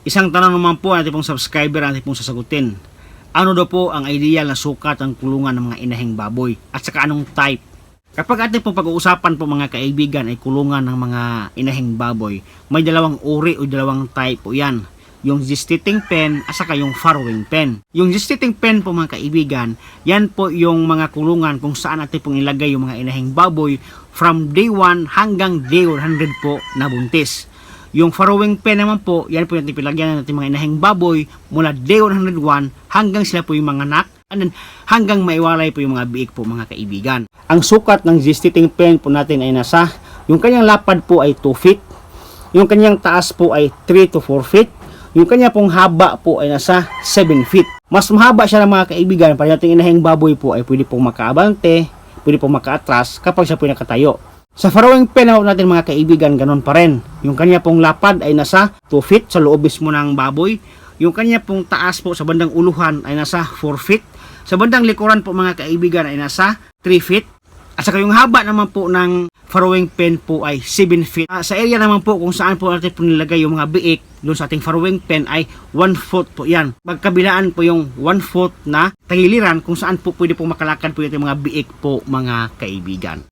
Isang tanong naman po natin pong subscriber natin pong sasagutin. Ano daw po ang ideal na sukat ng kulungan ng mga inahing baboy? At saka anong type? Kapag ating pong pag-uusapan po mga kaibigan ay kulungan ng mga inahing baboy, may dalawang uri o dalawang type po yan. Yung gestating pen at saka yung farrowing pen. Yung gestating pen po mga kaibigan, yan po yung mga kulungan kung saan natin pong ilagay yung mga inahing baboy from day 1 hanggang day 100 po na buntis. Yung farrowing pen naman po, yan po yung pinagyan natin mga inahing baboy mula day 101 hanggang sila po yung mga anak and hanggang maiwalay po yung mga biik po mga kaibigan. Ang sukat ng gestating pen po natin ay nasa, yung kanyang lapad po ay 2 feet, yung kanyang taas po ay 3 to 4 feet, yung kanya pong haba po ay nasa 7 feet. Mas mahaba siya ng mga kaibigan, para natin inahing baboy po ay pwede pong makaabante, pwede pong makaatras kapag siya po ay nakatayo. Sa farrowing pen naman natin mga kaibigan, ganun pa rin. Yung kanya pong lapad ay nasa 2 feet sa loob mismo ng baboy. Yung kanya pong taas po sa bandang uluhan ay nasa 4 feet. Sa bandang likuran po mga kaibigan ay nasa 3 feet. At saka yung haba naman po ng farrowing pen po ay 7 feet. Ah, sa area naman po kung saan po natin po nilagay yung mga biik doon sa ating farrowing pen ay 1 foot po yan. Magkabilaan po yung 1 foot na tagiliran kung saan po pwede po makalakad po yung mga biik po mga kaibigan.